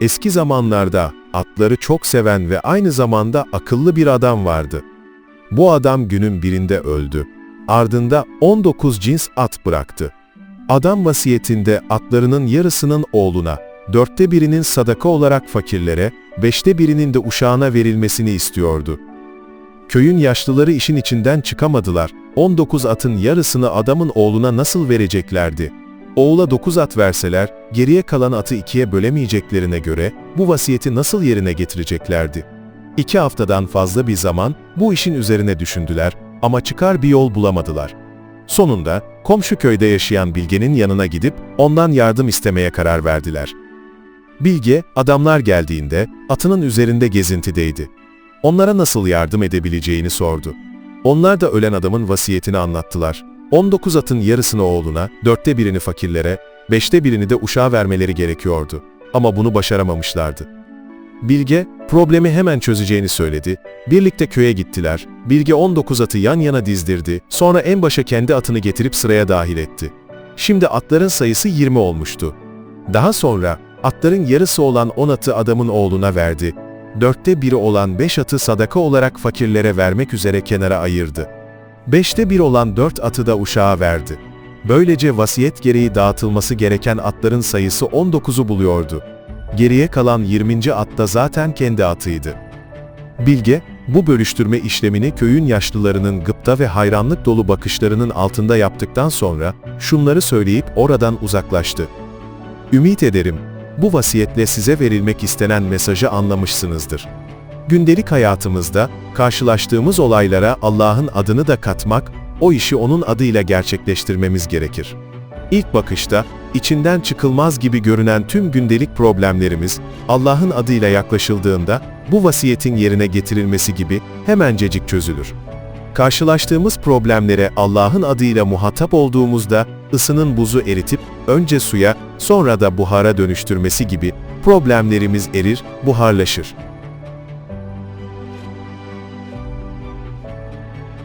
Eski zamanlarda atları çok seven ve aynı zamanda akıllı bir adam vardı. Bu adam günün birinde öldü. Ardında 19 cins at bıraktı. Adam vasiyetinde atlarının yarısının oğluna, dörtte birinin sadaka olarak fakirlere, beşte birinin de uşağına verilmesini istiyordu. Köyün yaşlıları işin içinden çıkamadılar. 19 atın yarısını adamın oğluna nasıl vereceklerdi? Oğula 9 at verseler, geriye kalan atı ikiye bölemeyeceklerine göre bu vasiyeti nasıl yerine getireceklerdi? İki haftadan fazla bir zaman bu işin üzerine düşündüler ama çıkar bir yol bulamadılar. Sonunda komşu köyde yaşayan Bilge'nin yanına gidip ondan yardım istemeye karar verdiler. Bilge, adamlar geldiğinde atının üzerinde gezintideydi. Onlara nasıl yardım edebileceğini sordu. Onlar da ölen adamın vasiyetini anlattılar. 19 atın yarısını oğluna, dörtte birini fakirlere, beşte birini de uşağa vermeleri gerekiyordu. Ama bunu başaramamışlardı. Bilge, problemi hemen çözeceğini söyledi. Birlikte köye gittiler. Bilge 19 atı yan yana dizdirdi. Sonra en başa kendi atını getirip sıraya dahil etti. Şimdi atların sayısı 20 olmuştu. Daha sonra atların yarısı olan 10 atı adamın oğluna verdi. Dörtte biri olan 5 atı sadaka olarak fakirlere vermek üzere kenara ayırdı. Beşte bir olan 4 atı da uşağa verdi. Böylece vasiyet gereği dağıtılması gereken atların sayısı 19'u buluyordu. Geriye kalan 20. at da zaten kendi atıydı. Bilge, bu bölüştürme işlemini köyün yaşlılarının gıpta ve hayranlık dolu bakışlarının altında yaptıktan sonra, şunları söyleyip oradan uzaklaştı. Ümit ederim, bu vasiyetle size verilmek istenen mesajı anlamışsınızdır. Gündelik hayatımızda, karşılaştığımız olaylara Allah'ın adını da katmak, o işi O'nun adıyla gerçekleştirmemiz gerekir. İlk bakışta, içinden çıkılmaz gibi görünen tüm gündelik problemlerimiz, Allah'ın adıyla yaklaşıldığında, bu vasiyetin yerine getirilmesi gibi hemencecik çözülür. Karşılaştığımız problemlere Allah'ın adıyla muhatap olduğumuzda, ısının buzu eritip, önce suya, sonra da buhara dönüştürmesi gibi, problemlerimiz erir, buharlaşır.